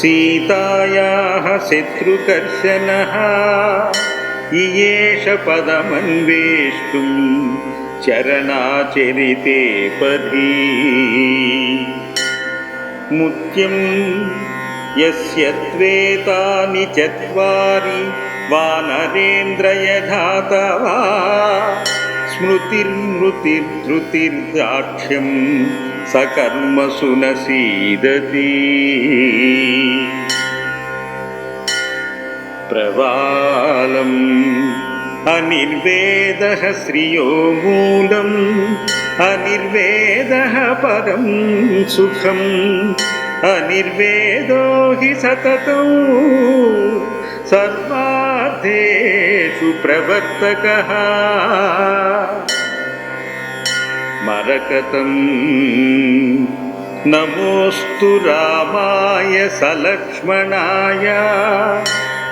सीतायाः शत्रुकर्शनः इयेष पदमन्वेष्टुं चरणाचरिते पदी मुत्यं यस्य त्वेतानि चत्वारि वानरेन्द्रयधातवा स्मृतिर्मृतिर्धृतिर्दाक्ष्यं సకర్మసు నసీదతి ప్రవాళం అనిర్వేద శ్రియో మూలం అనిర్వేద పరం సుఖం అనిర్వేదో హి సతతం. సర్వార్థేషు ప్రవర్తక. मरकतम् नमोऽस्तु रामाय सलक्ष्मणाय।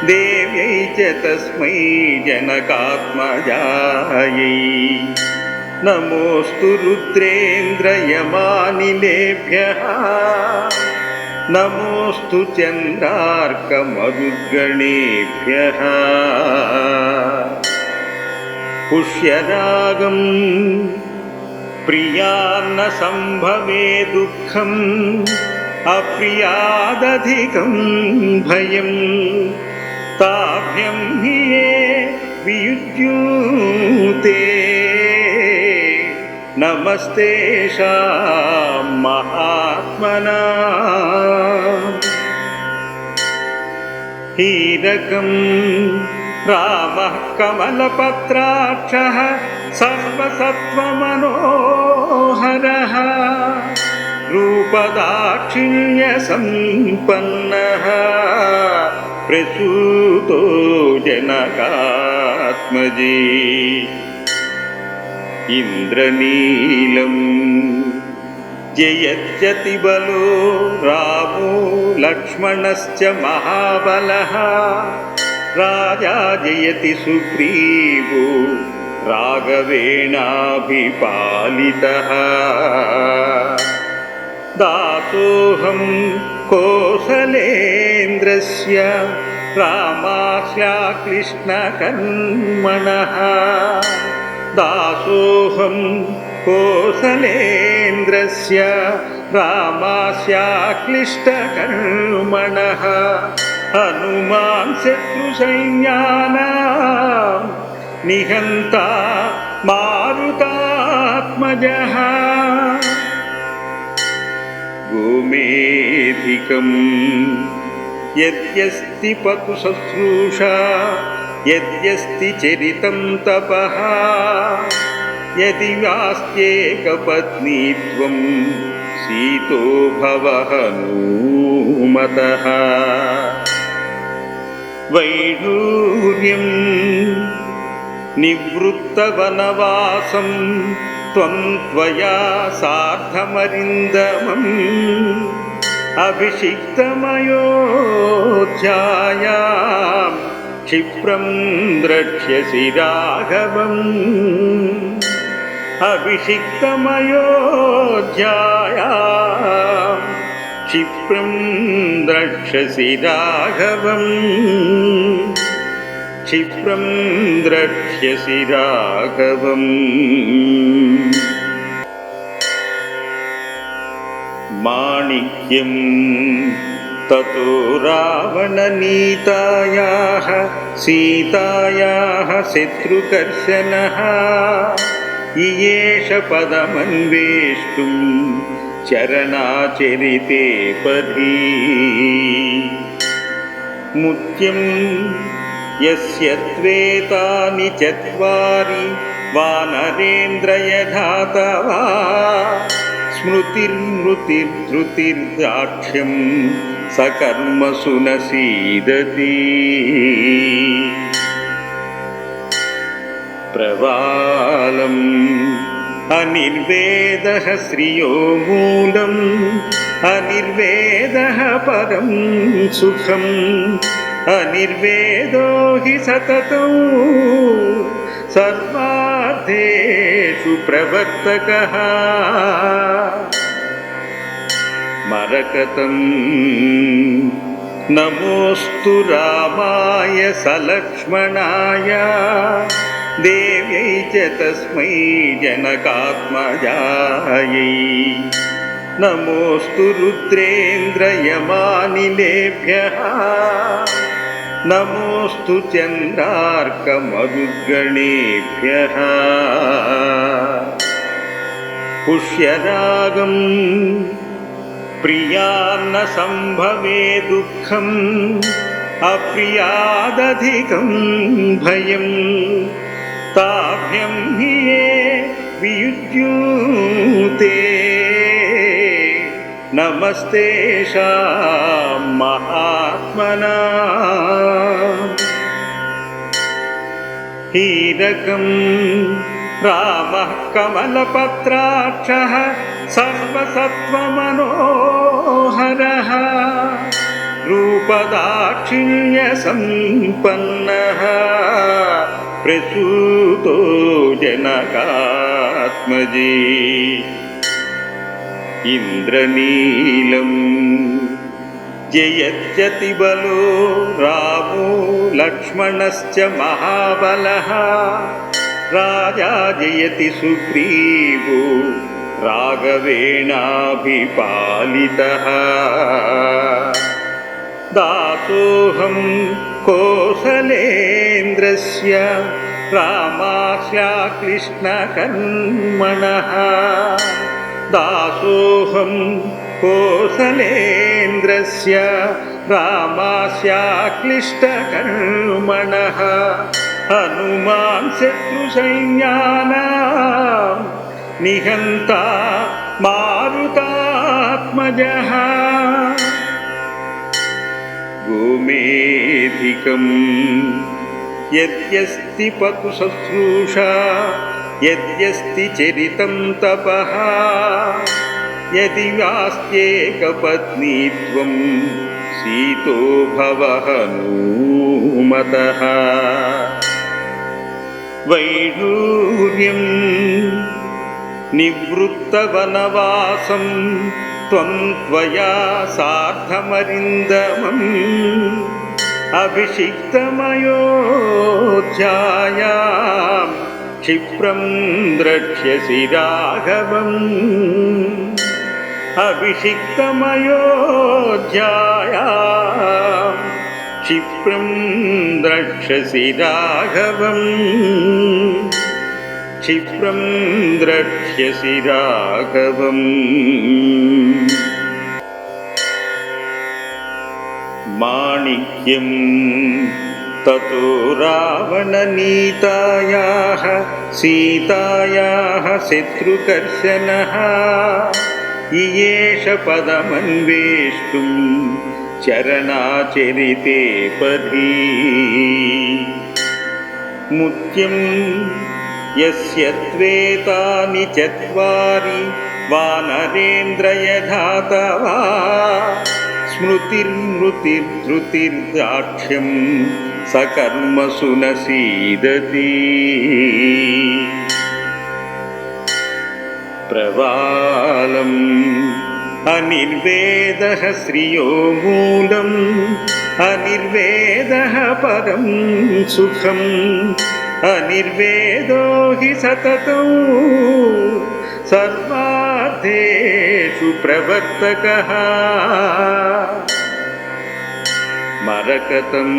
देव्यै च तस्मै जनकात्मजायै। नमोऽस्तु रुद्रेन्द्रयमानिलेभ्यः। नमोऽस्तु चन्द्रार्कमरुद्गणेभ्यः पुष्यरागम् ప్రియాన్న సంభవే దుఃఖం అప్రియాదధికం భయం తాభ్యం హియే వియుజ్యూతే నమస్తేషాం మహాత్మనా హీరకం రామ కమలపత్రాక్ష సర్వసత్వమనో सर्वसत्त्वमनोहरः रूपदाक्षिण्यसम्पन्नः प्रसूतो जनकात्मजे इन्द्रनीलम् जयत्यतिबलो रामो लक्ष्मणश्च महाबलः राजा जयति सुग्रीवो राघवेणाभिपालितः। दासोऽहं कोसलेन्द्रस्य रामास्याकृष्णकर्मणः दासोऽहं कोसलेन्द्रस्य रामास्याक्लिष्टकर्मणः हनुमान् शत्रुसैन्यानां నిహంత మారుతాత్మజ. గోమేధికం యస్తి పతు శుశ్రూషా యస్తి చరితం తప. యది వాస్త్యేకపత్నీత్వం సీతో భవహనూమత. వైఢూర్యం निवृत्तवनवासं त्वं त्वया सार्धमरिन्दमम् अभिषिक्तमयोध्यायां क्षिप्रं द्रक्ष्यसि राघवम् अभिषिक्तमयोध्यायां क्षिप्रं द्रक्ष्यसि राघवम् क्षिप्रं द्रक्ष्यसि राघवम् माणिक्यं ततो रावणनीतायाः सीतायाः शत्रुकर्शनः इयेष पदमन्वेष्टुं चरणाचरिते पदी मुत्यं यस्य त्वेतानि चत्वारि वानरेन्द्रयधातवा स्मृतिर्मृतिर्धृतिर्दाक्ष्यं सकर्मसु न सीदति प्रवालम् अनिर्वेदः श्रियो मूलम् अनिर्वेदः परं सुखम् अनिर्वेदो हि सततौ सर्वार्थेषु प्रवर्तकः मरकतं नमोऽस्तु रामाय सलक्ष्मणाय देव्यै च तस्मै जनकात्मजायै नमोऽस्तु रुद्रेन्द्रयमानिलेभ्यः नमोऽस्तु चन्द्रार्कमरुद्गणेभ्यः पुष्यरागम् प्रियान्न सम्भवे दुःखम् अप्रियादधिकं भयम् ताभ्यं हि ये वियुज्यूते नमस्तेषां महात्मना। हीरकं रामः कमलपत्राक्षः सर्वसत्त्वमनोहरः। रूपदाक्षिण्यसम्पन्नः। प्रसूतो जनकात्मजे ఇంద్రనీలం. జయత్యతి బలో రామో లక్ష్మణశ్చ మహాబలః రాజా జయతి సుగ్రీవో రాఘవేణాభిపాలితः. దాసోహం కోసలేంద్రస్య రామాఖ్యాక్లిష్ణకర్మణः दासोऽहं कोसलेन्द्रस्य रामास्याक्लिष्टकर्मणः हनुमान् शत्रुसैन्यानां निहन्ता मारुतात्मजः गोमेधिकं यद्यस्ति पतुशुश्रूषा यद्यस्ति యస్తి చరితం తప యది వాస్త్యేకపత్నీత్వం సీతో భవహనూమత వైఢూర్యం నివృత్తవనవాసం త్వం త్వయా సార్ధమరిందమం అభిషిక్తమయోధ్యాయాం ക്ഷിപ്രം ദ്രക്ഷ്യസി രാഘവം. അഭിഷിക്തമയോധ്യായ. ക്ഷിപ്രം ദ്രക്ഷസി രാഘവം. ക്ഷിപ്രം ദ്രക്ഷ്യസി രാഘവം. മാണിക്യം ततो रावणनीतायाः सीतायाः शत्रुकर्शनः इयेष पदमन्वेष्टुं चरणाचरिते पदी मुत्यं यस्य त्वेतानि चत्वारि वानरेन्द्रयधातवा स्मृतिर्मृतिर्धृतिर्दाक्ष्यं సకర్మసు నసీదతి ప్రవాళం అనిర్వేద శ్రియో మూలం అనిర్వేద పదం సుఖం అనిర్వేదో హి సతతం. సర్వార్థేషు ప్రవర్తక. मरकतं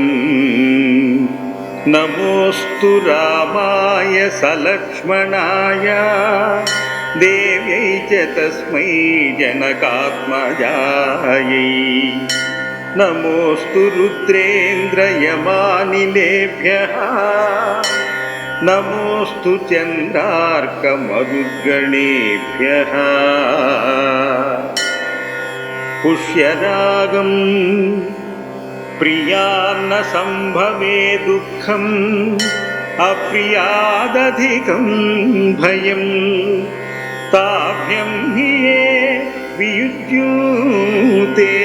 नमोऽस्तु रामाय सलक्ष्मणाय। देव्यै च तस्मै जनकात्मजायै। नमोऽस्तु रुद्रेन्द्रयमानिलेभ्यः। नमोऽस्तु चन्द्रार्कमरुद्गणेभ्यः। पुष्यरागम् പ്രിയാം ന സംഭവേ ദുഃഖം അപ്രിയാദധികം ഭയം. താഭ്യം ഹിയേ വിയുജ്യൂതേ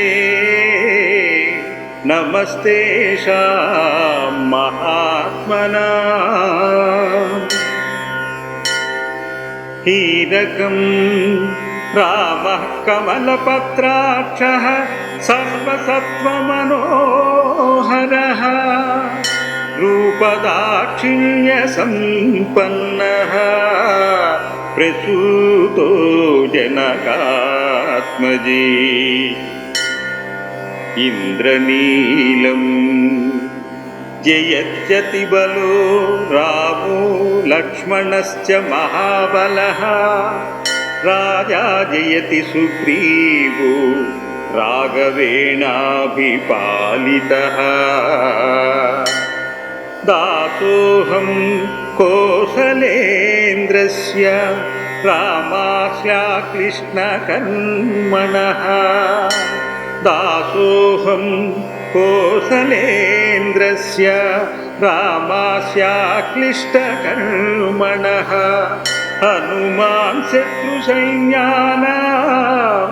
നമസ്തേഷാം മഹാത്മനാ. ഹീരകം रामः कमलपत्राक्षः सर्वसत्त्वमनोहरः रूपदाक्षिण्यसम्पन्नः प्रसूतो जनकात्मजे इन्द्रनीलम् जयत्यतिबलो रामो लक्ष्मणश्च महाबलः राजा जयति सुग्रीवो राघवेणाभिपालितः दासोऽहं कोसलेन्द्रस्य रामास्याक्लिष्णकर्मणः दासोऽहं कोसलेन्द्रस्य रामास्याक्लिष्टकर्मणः హనుమాన్ శత్రు సైన్యానాం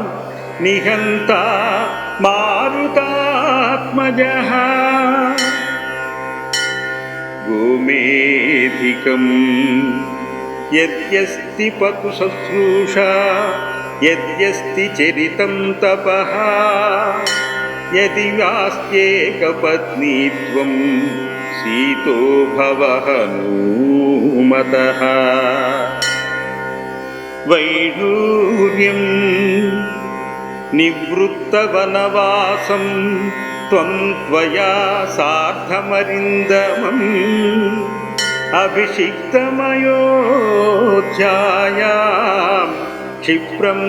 నిహంత మారుతాత్మజ గోమేధికం యస్తి పతు శుశ్రూషా యస్తి చరితం తప యది వాస్త్యేకపత్నీత్వం సీతో భవ హనూమత वैडूर्यं निवृत्तवनवासं त्वं त्वया सार्धमरिन्दमम् अभिषिक्तमयोध्यायां क्षिप्रं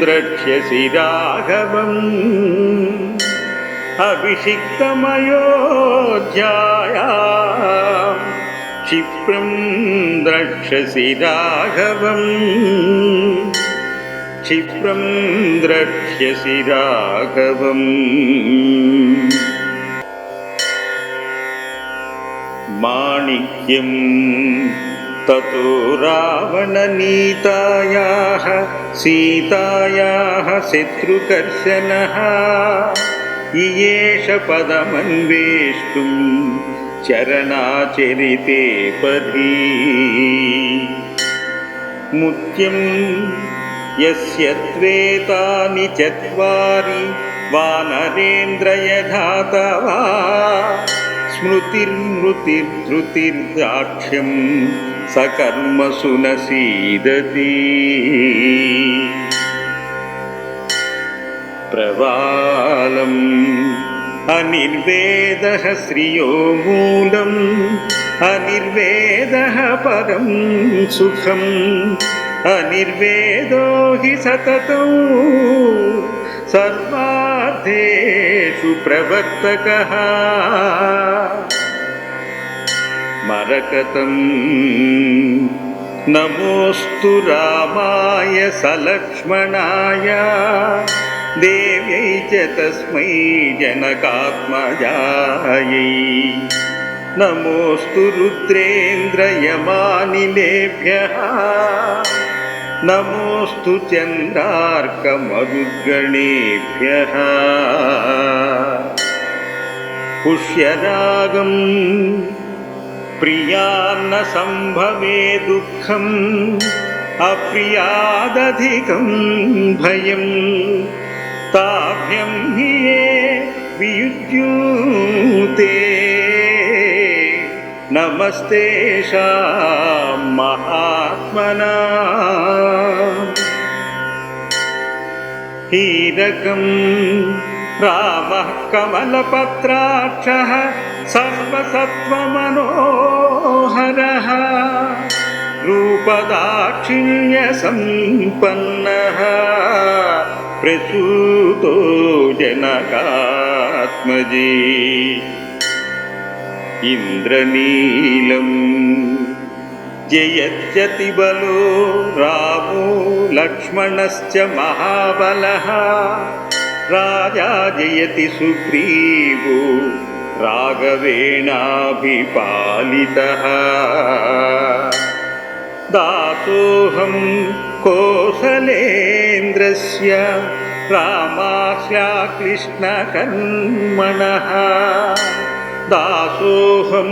द्रक्ष्यसि राघवम् अभिषिक्तमयोध्यायां क्षिप्रं द्रक्ष्यसि राघवम् क्षिप्रं द्रक्ष्यसि राघवम् माणिक्यं ततो रावणनीतायाः सीतायाः शत्रुकर्शनः इयेष पदमन्वेष्टुं చరణాచరితే పధీ ముఖ్యం యస్య త్వేతాని చత్వారి వానరేంద్రయధాతవా స్మృతిర్మృతిర్ధృతిర్దాక్ష్యం సకర్మసు నసీదతి ప్రవాళం అనిర్వేదః శ్రియో మూలం అనిర్వేదః పరం సుఖం అనిర్వేదో హి సతతం. సర్వార్థేషు ప్రవర్తక. మరకతం. నమోస్తు రామాయ సలక్ష్మణాయ. देव्यै च तस्मै जनकात्मजायै। नमोऽस्तु रुद्रेन्द्रयमानिलेभ्यः। चन्द्रार्कमरुद्गणेभ्यः। पुष्यरागम् प्रियान्न सम्भवे दुःखम् अप्रियादधिकं भयम् ताभ्यं हि ये वियुज्यूते। नमस्तेषां महात्मना। हीरकं रामः कमलपत्राक्षः सर्वसत्त्वमनोहरः। रूपदाक्षिण्यसम्पन्नः प्रसूतो जनकात्मजे इन्द्रनीलम् जयत्यतिबलो रामो लक्ष्मणश्च महाबलः राजा जयति सुग्रीवो राघवेणाभिपालितः दासोऽहं कोसलेन्द्रस्य रामास्या कृष्णकर्मणः दासोऽहं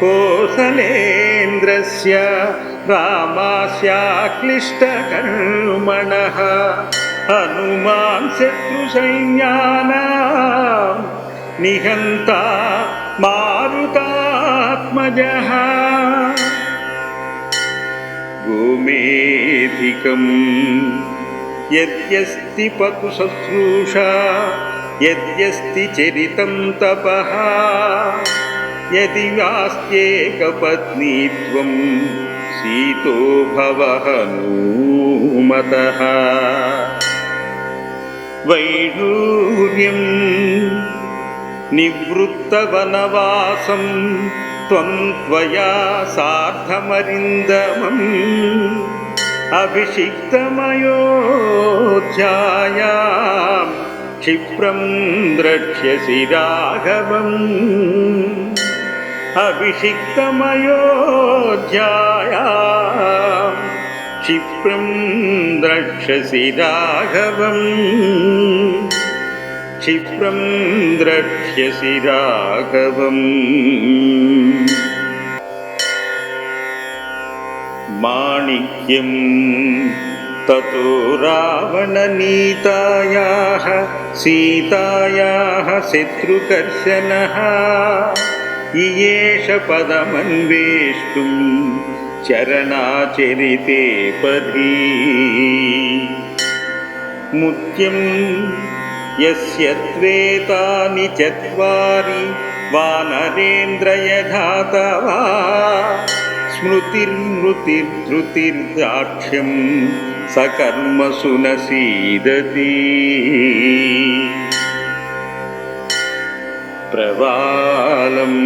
कोसलेन्द्रस्य रामास्या क्लिष्टकर्मणः हनुमान् शत्रुसैन्यानां निहन्ता मारुतात्मजः गोमेधिकं यद्यस्ति पतुशुश्रूषा यद्यस्ति चरितं तपः यदि वास्त्येकपत्नीत्वं सीतो भव हनूमतः वैडूर्यं निवृत्तवनवासं त्वं त्वया सार्धमरिन्दमम् अभिषिक्तमयोध्यायां क्षिप्रं द्रक्ष्यसि राघवम् अभिषिक्तमयोध्यायां क्षिप्रं द्रक्ष्यसि राघवम् क्षिप्रं द्रक्ष्यसि राघवम् माणिक्यं ततो रावणनीतायाः सीतायाः शत्रुकर्शनः इयेष पदमन्वेष्टुं चरणाचरिते पदी मुत्यं यस्य त्वेतानि चत्वारि वानरेन्द्रयधातवा स्मृतिर्मृतिर्धृतिर्दाक्ष्यं सकर्मसु न सीदति प्रवालम्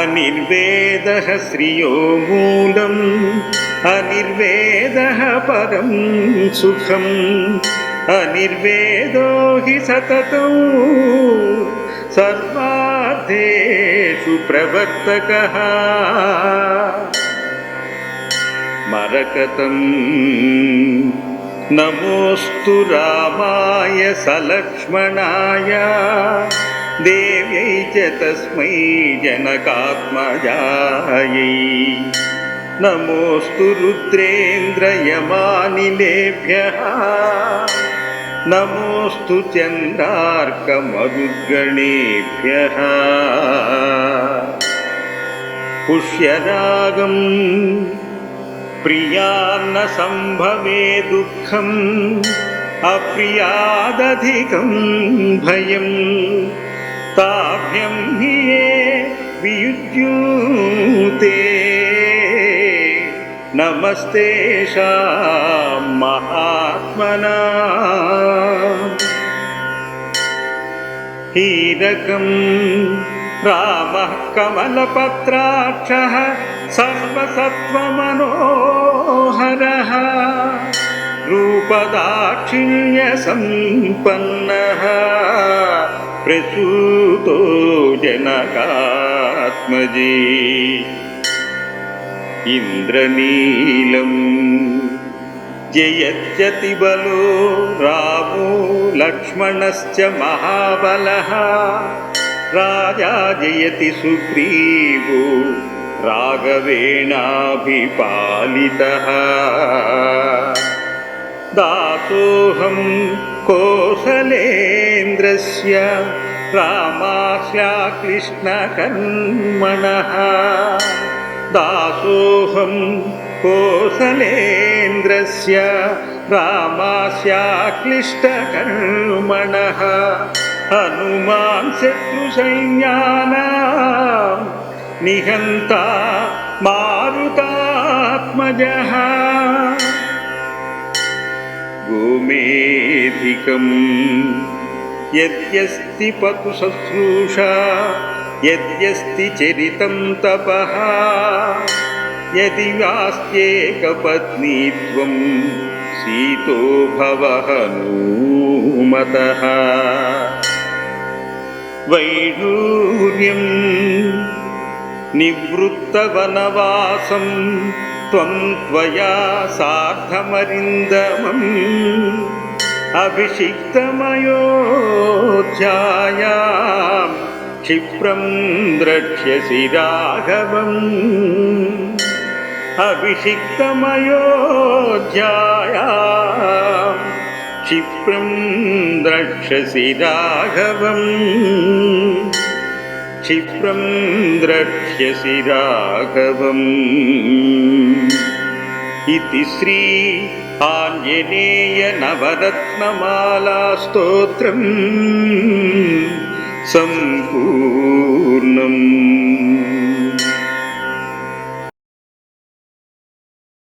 अनिर्वेदः श्रियो मूलम् अनिर्वेदः परं सुखम् అనిర్వేదో హి సతతం. సర్వార్థేషు ప్రవర్తక. మరకతం. నమోస్తు రామాయ సలక్ష్మణాయ. దేవ్యై చ తస్మై జనకాత్మజాయై. నమోస్తు రుద్రేంద్రయమానిలేభ్య. नमोऽस्तु चन्द्रार्कमरुद्गणेभ्यः पुष्यरागं प्रियान्न सम्भवे दुःखम् अप्रियादधिकं भयम् ताभ्यं हि ये वियुज्यूते नमस्तेषां महात्मना हीरकं रामः कमलपत्राक्षः सर्वसत्त्वमनोहरः। रूपदाक्षिण्यसम्पन्नः। प्रसूतो जनकात्मजे। इन्द्रनीलम् జయత్యతి బలో రామో లక్ష్మణశ్చ మహాబల రాజా జయతి సుగ్రీవో రాఘవేణాభిపాలిత. దాసోహం కోసలేంద్రస్య రామాఖ్యా కృష్ణకర్మణ. దాసోహం कोसलेन्द्रस्य रामास्याक्लिष्टकर्मणः हनुमान् शत्रुसैन्यानां निहन्ता मारुतात्मजः गोमेधिकं यद्यस्ति पतुशुश्रूषा यद्यस्ति चरितं तपः यदि वास्त्येकपत्नीत्वं सीतो भव हनूमतः वैडूर्यं निवृत्तवनवासं त्वं त्वया सार्धमरिन्दमम् अभिषिक्तमयोध्यायां क्षिप्रं द्रक्ष्यसि राघवम् अभिषिक्तमयोध्याया क्षिप्रं द्रक्ष्यसि राघवम् क्षिप्रं द्रक्ष्यसि राघवम् इति श्री आञ्जनेयनवरत्नमालास्तोत्रम् सम्पूर्णम्